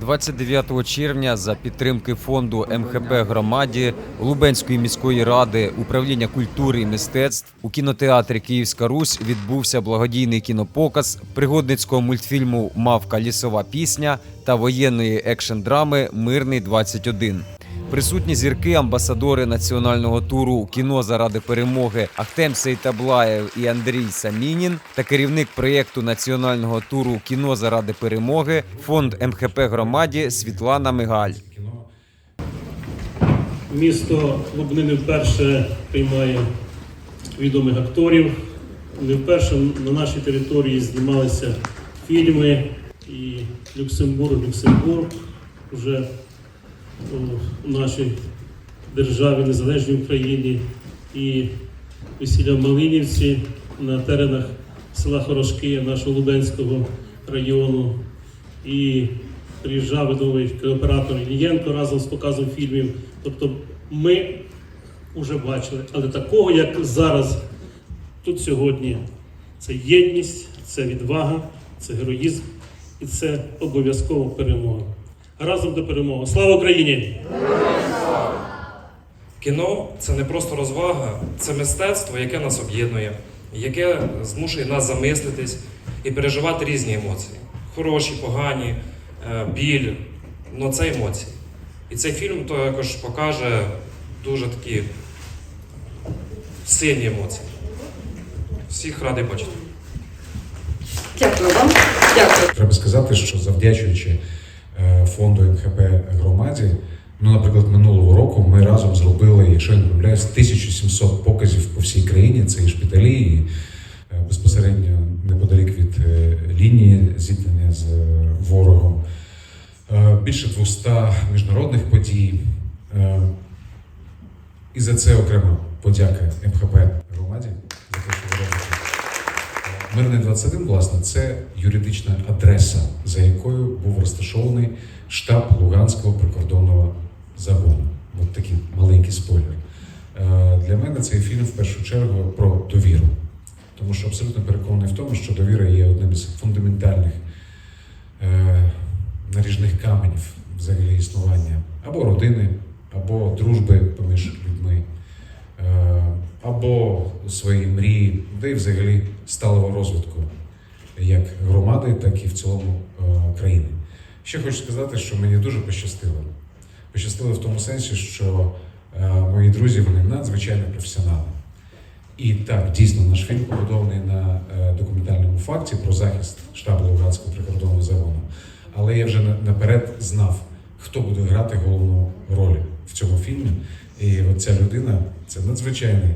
29 червня за підтримки фонду МХП громаді Лубенської міської ради управління культури і мистецтв у кінотеатрі Київська Русь відбувся благодійний кінопоказ пригодницького мультфільму Мавка. Лісова пісня та воєнної екшн-драми Мирний 21 Присутні зірки, амбасадори національного туру кіно заради перемоги Ахтем Сейтаблаєв і Андрій Самінін та керівник проєкту національного туру кіно заради перемоги фонд МХП громаді Світлана Мигаль. Місто Лубни не вперше приймає відомих акторів. Не вперше на нашій території знімалися фільми і Люксембург, Люксембург вже у нашій державі, незалежній Україні, і весілля в Малинівці на теренах села Хорошки нашого Лубенського району. І приїжджав відомий кооператор Ілієнко разом з показом фільмів. Тобто ми вже бачили, але такого, як зараз тут сьогодні, це єдність, це відвага, це героїзм і це обов'язково перемога. Разом до перемоги. Слава Україні! Кіно це не просто розвага, це мистецтво, яке нас об'єднує, яке змушує нас замислитись і переживати різні емоції. Хороші, погані, е, біль, ну це емоції. І цей фільм також покаже дуже такі сильні емоції. Всіх радий бачити. Дякую вам. Дякую. Треба сказати, що завдячуючи фонду МХП громаді, ну, наприклад, минулого року ми разом зробили, якщо я не помиляюсь, 1700 показів по всій країні. Це і шпиталі, і е, безпосередньо неподалік від е, лінії зіткнення з е, ворогом. Більше 200 міжнародних подій. І за це окремо подяка МХП громаді за те, що ви робите. Мирний 21, власне, це юридична адреса, за якою був розташований штаб Луганського прикордонного загону. От такий маленький спойлер. Е, Для мене цей фільм в першу чергу про довіру. Тому що абсолютно переконаний в тому, що довіра є одним із фундаментальних е, наріжних каменів взагалі існування або родини, або дружби поміж людьми, або свої мрії, де й взагалі сталого розвитку як громади, так і в цілому е, країни. Ще хочу сказати, що мені дуже пощастило. Пощастило в тому сенсі, що е, мої друзі вони надзвичайно професіонали. І так, дійсно, наш фільм побудований на е, документальному факті про захист штабу Луганського прикордонного загону. Але я вже на- наперед знав, хто буде грати головну роль в цьому фільмі. І от ця людина це надзвичайний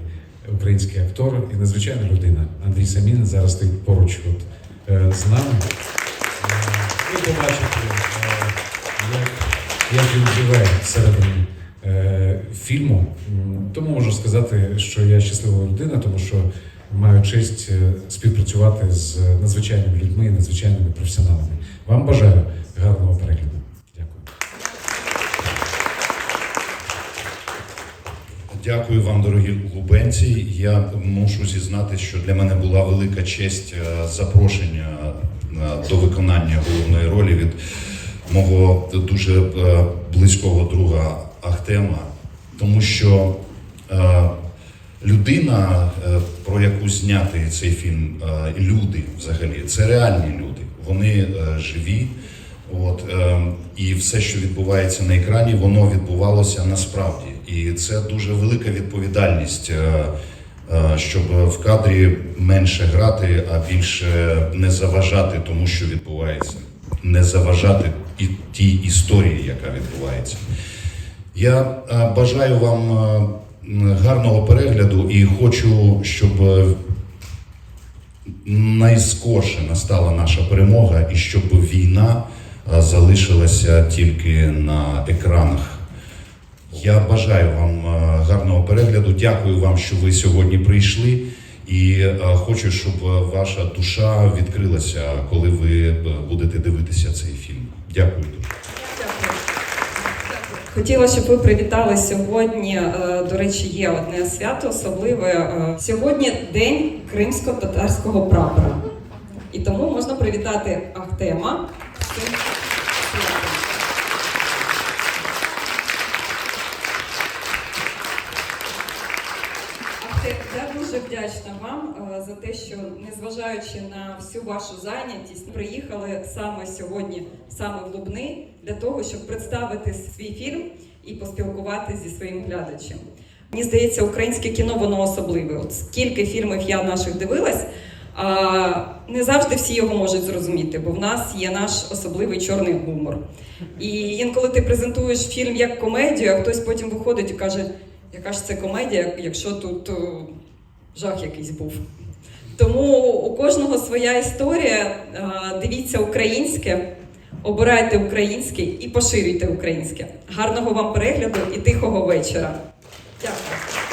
український актор і надзвичайна людина. Андрій Самін зараз стоїть поруч от, е, з нами. Ви побачите, е, як, як він живе всередині е, фільму. Тому можу сказати, що я щаслива людина, тому що маю честь е, співпрацювати з надзвичайними людьми і надзвичайними професіоналами. Вам бажаю гарного перегляду. Дякую. Дякую вам, дорогі лубенці. Я мушу зізнати, що для мене була велика честь е, запрошення е, до виконання головної ролі від мого дуже е, близького друга Ахтема, тому що людина, про яку знятий цей фільм, люди взагалі, це реальні люди. Вони живі. От, е, і все, що відбувається на екрані, воно відбувалося насправді. І це дуже велика відповідальність, е, е, щоб в кадрі менше грати, а більше не заважати тому, що відбувається, не заважати і тій історії, яка відбувається. Я е, бажаю вам гарного перегляду і хочу, щоб найскорше настала наша перемога і щоб війна залишилася тільки на екранах. Я бажаю вам е, гарного перегляду. Дякую вам, що ви сьогодні прийшли. І е, хочу, щоб е, ваша душа відкрилася, коли ви будете дивитися цей фільм. Дякую дуже. Хотіла, щоб ви привітали сьогодні. До речі, є одне свято особливе. Сьогодні день кримсько-татарського прапора. І тому можна привітати Ахтема. З цим святом. вдячна вам е, за те, що незважаючи на всю вашу зайнятість, приїхали саме сьогодні, саме в Лубни, для того, щоб представити свій фільм і поспілкуватися зі своїм глядачем. Мені здається, українське кіно воно особливе. От скільки фільмів я наших дивилась, не завжди всі його можуть зрозуміти, бо в нас є наш особливий чорний гумор. І інколи ти презентуєш фільм як комедію, а хтось потім виходить і каже, яка ж це комедія, якщо тут о, жах якийсь був. Тому у кожного своя історія. Дивіться українське, обирайте українське і поширюйте українське. Гарного вам перегляду і тихого вечора. Дякую.